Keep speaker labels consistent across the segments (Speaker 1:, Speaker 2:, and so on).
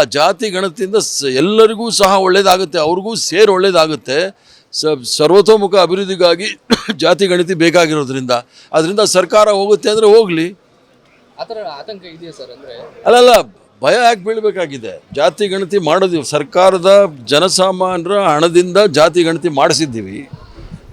Speaker 1: ಆ ಜಾತಿ ಗಣತಿಯಿಂದ ಎಲ್ಲರಿಗೂ ಸಹ ಒಳ್ಳೆಯದಾಗುತ್ತೆ ಅವ್ರಿಗೂ ಸೇರಿ ಒಳ್ಳೇದಾಗುತ್ತೆ. ಸ ಸರ್ವತೋಮುಖ ಅಭಿವೃದ್ಧಿಗಾಗಿ ಜಾತಿ ಗಣತಿ ಬೇಕಾಗಿರೋದ್ರಿಂದ. ಅದರಿಂದ ಸರ್ಕಾರ ಹೋಗುತ್ತೆ ಅಂದರೆ ಹೋಗಲಿ.
Speaker 2: ಆ ಥರ ಆತಂಕ ಇದೆಯಾ ಸರ್ ಅಂದರೆ?
Speaker 1: ಅಲ್ಲಲ್ಲ ಭಯ ಯಾಕೆ ಬೀಳಬೇಕಾಗಿದೆ? ಜಾತಿ ಗಣತಿ ಮಾಡೋದು ಸರ್ಕಾರದ ಜನಸಾಮಾನ್ಯರ ಹಣದಿಂದ ಜಾತಿ ಗಣತಿ ಮಾಡಿಸಿದ್ದೀವಿ.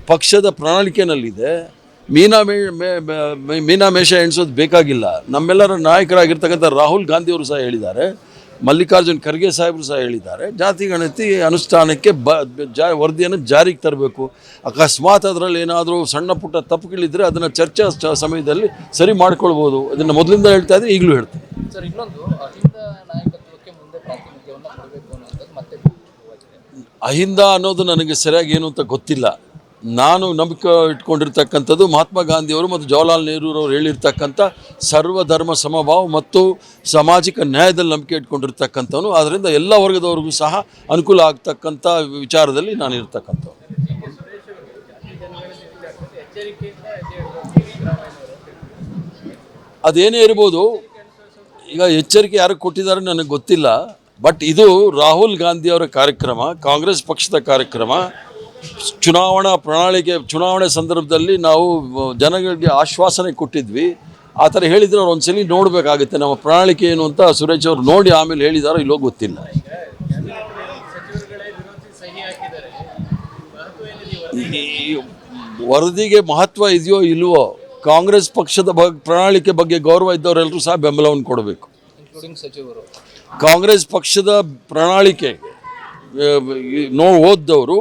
Speaker 1: ಪಕ್ಷದ ಪ್ರಣಾಳಿಕೆನಲ್ಲಿದೆ. ಮೀನಾ ಮೇ- ಮೀನಾ ಮೇಷ ಎಣಿಸೋದು ಬೇಕಾಗಿಲ್ಲ. ನಮ್ಮೆಲ್ಲರ ನಾಯಕರಾಗಿರ್ತಕ್ಕಂಥ ರಾಹುಲ್ ಗಾಂಧಿಯವರು ಸಹ ಹೇಳಿದ್ದಾರೆ. ಮಲ್ಲಿಕಾರ್ಜುನ್ ಖರ್ಗೆ ಸಾಹೇಬರು ಸಹ ಹೇಳಿದ್ದಾರೆ ಜಾತಿ ಗಣತಿ ಅನುಷ್ಠಾನಕ್ಕೆ ಬ ಜಾ ವರದಿಯನ್ನು ಜಾರಿಗೆ ತರಬೇಕು. ಅಕಸ್ಮಾತ್ ಅದರಲ್ಲಿ ಏನಾದರೂ ಸಣ್ಣ ಪುಟ್ಟ ತಪ್ಪುಗಳಿದ್ದರೆ ಅದನ್ನು ಚರ್ಚಾ ಸಮಯದಲ್ಲಿ ಸರಿ ಮಾಡ್ಕೊಳ್ಬೋದು. ಅದನ್ನು ಮೊದಲಿಂದ ಹೇಳ್ತಾ ಇದ್ದರೆ ಈಗಲೂ ಹೇಳ್ತೀನಿ
Speaker 2: ಸರ್ ಇನ್ನೊಂದು ಅಹಿಂದ
Speaker 1: ಅನ್ನೋದು ನನಗೆ ಸರಿಯಾಗಿ ಏನು ಅಂತ ಗೊತ್ತಿಲ್ಲ. ನಾನು ನಂಬಿಕೆ ಇಟ್ಕೊಂಡಿರ್ತಕ್ಕಂಥದ್ದು ಮಹಾತ್ಮ ಗಾಂಧಿಯವರು ಮತ್ತು ಜವಾಹರ್ಲಾಲ್ ನೆಹರೂರವರು ಹೇಳಿರ್ತಕ್ಕಂಥ ಸರ್ವಧರ್ಮ ಸಮಭಾವ ಮತ್ತು ಸಾಮಾಜಿಕ ನ್ಯಾಯದಲ್ಲಿ ನಂಬಿಕೆ ಇಟ್ಕೊಂಡಿರ್ತಕ್ಕಂಥವನು. ಆದ್ದರಿಂದ ಎಲ್ಲ ವರ್ಗದವ್ರಿಗೂ ಸಹ ಅನುಕೂಲ ಆಗ್ತಕ್ಕಂಥ ವಿಚಾರದಲ್ಲಿ ನಾನು ಇರ್ತಕ್ಕಂಥವ್ರು ಅದೇನೇ ಇರ್ಬೋದು, ಈಗ ಎಚ್ಚರಿಕೆ ಯಾರು ಕೊಟ್ಟಿದ್ದಾರೆ ನನಗೆ ಗೊತ್ತಿಲ್ಲ, ಬಟ್ ಇದು ರಾಹುಲ್ ಗಾಂಧಿಯವರ ಕಾರ್ಯಕ್ರಮ, ಕಾಂಗ್ರೆಸ್ ಪಕ್ಷದ ಕಾರ್ಯಕ್ರಮ ಚುನಾವಣಾ ಪ್ರಣಾಳಿಕೆ ಚುನಾವಣೆ ಸಂದರ್ಭದಲ್ಲಿ ನಾವು ಜನಗಳಿಗೆ ಆಶ್ವಾಸನೆ ಕೊಟ್ಟಿದ್ವಿ. ಆ ಥರ ಹೇಳಿದ್ರೆ ಅವ್ರು ಒಂದ್ಸಲಿ ನೋಡಬೇಕಾಗುತ್ತೆ ನಮ್ಮ ಪ್ರಣಾಳಿಕೆ ಏನು ಅಂತ ಸುರೇಶ್ ಅವರು ನೋಡಿ ಆಮೇಲೆ ಹೇಳಿದಾರೋ ಇಲ್ಲೋ ಗೊತ್ತಿಲ್ಲ. ವರದಿಗೆ ಮಹತ್ವ ಇದೆಯೋ ಇಲ್ವೋ ಕಾಂಗ್ರೆಸ್ ಪಕ್ಷದ ಬಗ್ಗೆ ಪ್ರಣಾಳಿಕೆ ಬಗ್ಗೆ ಗೌರವ ಇದ್ದವರೆಲ್ಲರೂ ಸಹ ಬೆಂಬಲವನ್ನು ಕೊಡಬೇಕು. ಕಾಂಗ್ರೆಸ್ ಪಕ್ಷದ ಪ್ರಣಾಳಿಕೆ ನೋ ಓದ್ದವರು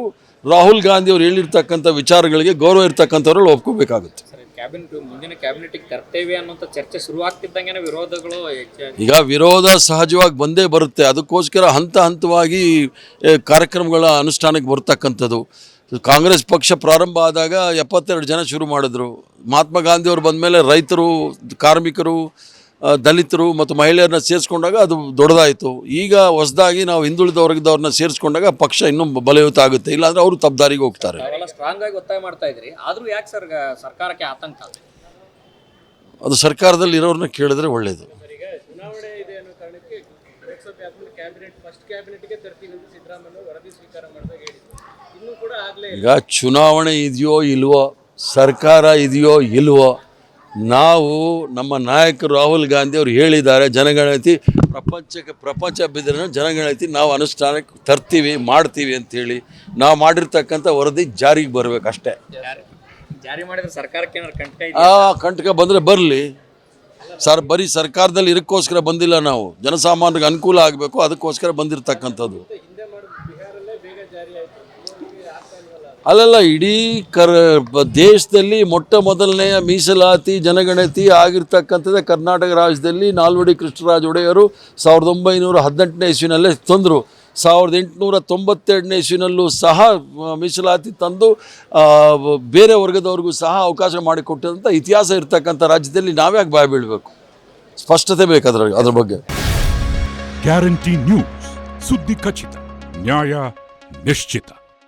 Speaker 1: ರಾಹುಲ್ ಗಾಂಧಿ ಅವರು ಹೇಳಿರ್ತಕ್ಕಂಥ ವಿಚಾರಗಳಿಗೆ ಗೌರವ ಇರ್ತಕ್ಕಂಥವ್ರಲ್ಲಿ ಒಪ್ಕೋಬೇಕಾಗುತ್ತೆ.
Speaker 3: ಕ್ಯಾಬಿನೆಟ್ ಮುಂದಿನ ಕ್ಯಾಬಿನೆಟ್ಗೆ ತರ್ತೇವೆ ಅನ್ನೋಂಥ ಚರ್ಚೆ ಶುರುವಾಗ್ತಿದ್ದಂಗೆ ವಿರೋಧಗಳು
Speaker 1: ಈಗ ವಿರೋಧ ಸಹಜವಾಗಿ ಬಂದೇ ಬರುತ್ತೆ. ಅದಕ್ಕೋಸ್ಕರ ಹಂತ ಹಂತವಾಗಿ ಕಾರ್ಯಕ್ರಮಗಳ ಅನುಷ್ಠಾನಕ್ಕೆ ಬರ್ತಕ್ಕಂಥದ್ದು. ಕಾಂಗ್ರೆಸ್ ಪಕ್ಷ ಪ್ರಾರಂಭ ಆದಾಗ ಎಪ್ಪತ್ತೆರಡು ಜನ ಶುರು ಮಾಡಿದ್ರು. ಮಹಾತ್ಮ ಗಾಂಧಿಯವರು ಬಂದಮೇಲೆ ರೈತರು ಕಾರ್ಮಿಕರು ದಲಿತರು ಮತ್ತು ಮಹಿಳೆಯರನ್ನ ಸೇರಿಸ್ಕೊಂಡಾಗ ಅದು ದೊಡ್ಡದಾಯಿತು. ಈಗ ಹೊಸದಾಗಿ ನಾವು ಹಿಂದುಳಿದ ವರ್ಗದವ್ರನ್ನ ಸೇರಿಸ್ಕೊಂಡಾಗ ಪಕ್ಷ ಇನ್ನೂ ಬಲಯುತ ಆಗುತ್ತೆ. ಇಲ್ಲಾಂದ್ರೆ ಅವರು ತಬ್ದಾರಿಗೆ ಹೋಗ್ತಾರೆ.
Speaker 3: ತಾವೆಲ್ಲ ಸ್ಟ್ರಾಂಗ್ ಆಗಿ ಒತ್ತಾಯ ಮಾಡ್ತಾ ಇದ್ರಿ. ಆದ್ರೂ ಯಾಕೆ ಸರ್ ಸರ್ಕಾರಕ್ಕೆ ಆತಂಕ?
Speaker 1: ಅದು ಸರ್ಕಾರದಲ್ಲಿ ಇರೋರನ್ನ ಕೇಳಿದ್ರೆ ಒಳ್ಳೆಯದು
Speaker 4: ಈಗ ಚುನಾವಣೆ
Speaker 1: ಇದೆಯೋ ಇಲ್ವೋ ಸರ್ಕಾರ ಇದೆಯೋ ಇಲ್ವೋ ನಾವು ನಮ್ಮ ನಾಯಕರು ರಾಹುಲ್ ಗಾಂಧಿ ಅವರು ಹೇಳಿದ್ದಾರೆ ಜನಗಣತಿ ಪ್ರಪಂಚಕ್ಕೆ ಪ್ರಪಂಚ ಬಿದ್ದರೆ ಜನಗಣತಿ ನಾವು ಅನುಷ್ಠಾನಕ್ಕೆ ತರ್ತೀವಿ ಮಾಡ್ತೀವಿ ಅಂತೇಳಿ ನಾವು ಮಾಡಿರ್ತಕ್ಕಂಥ ವರದಿ ಜಾರಿಗೆ ಬರಬೇಕು ಅಷ್ಟೇ
Speaker 3: ಜಾರಿ ಮಾಡಿದ್ರೆ ಸರ್ಕಾರಕ್ಕೆ ಏನಾದ್ರು ಕಂಟಕ
Speaker 1: ಆ ಕಂಟಕ ಬಂದರೆ ಬರಲಿ. ಸರ್ ಬರೀ ಸರ್ಕಾರದಲ್ಲಿ ಇದಕ್ಕೋಸ್ಕರ ಬಂದಿಲ್ಲ ನಾವು. ಜನಸಾಮಾನ್ಯರಿಗೆ ಅನುಕೂಲ ಆಗಬೇಕು ಅದಕ್ಕೋಸ್ಕರ ಬಂದಿರತಕ್ಕಂಥದ್ದು. ಅಲ್ಲಲ್ಲ, ಇಡೀ ಕರ್ ದೇಶದಲ್ಲಿ ಮೊಟ್ಟ ಮೊದಲನೆಯ ಮೀಸಲಾತಿ ಜನಗಣತಿ ಆಗಿರ್ತಕ್ಕಂಥದ್ದೇ ಕರ್ನಾಟಕ ರಾಜ್ಯದಲ್ಲಿ ನಾಲ್ವಡಿ ಕೃಷ್ಣರಾಜ ಒಡೆಯರು ಸಾವಿರದ ಒಂಬೈನೂರ ಹದಿನೆಂಟನೇ ಇಸ್ವಿನಲ್ಲೇ ತಂದರು. ಸಾವಿರದ ಎಂಟುನೂರ ತೊಂಬತ್ತೆರಡನೇ ಇಸ್ವಿನಲ್ಲೂ ಸಹ ಮೀಸಲಾತಿ ತಂದು ಬೇರೆ ವರ್ಗದವ್ರಿಗೂ ಸಹ ಅವಕಾಶ ಮಾಡಿಕೊಟ್ಟಂಥ ಇತಿಹಾಸ ಇರ್ತಕ್ಕಂಥ ರಾಜ್ಯದಲ್ಲಿ ನಾವ್ಯಾಕೆ ಬಾಯ್ ಬೀಳಬೇಕು. ಸ್ಪಷ್ಟತೆ ಬೇಕು ಅದರ, ಅದ್ರ ಬಗ್ಗೆ.
Speaker 5: ಗ್ಯಾರಂಟಿ ನ್ಯೂಸ್, ಸುದ್ದಿ ಖಚಿತ, ನ್ಯಾಯ ನಿಶ್ಚಿತ.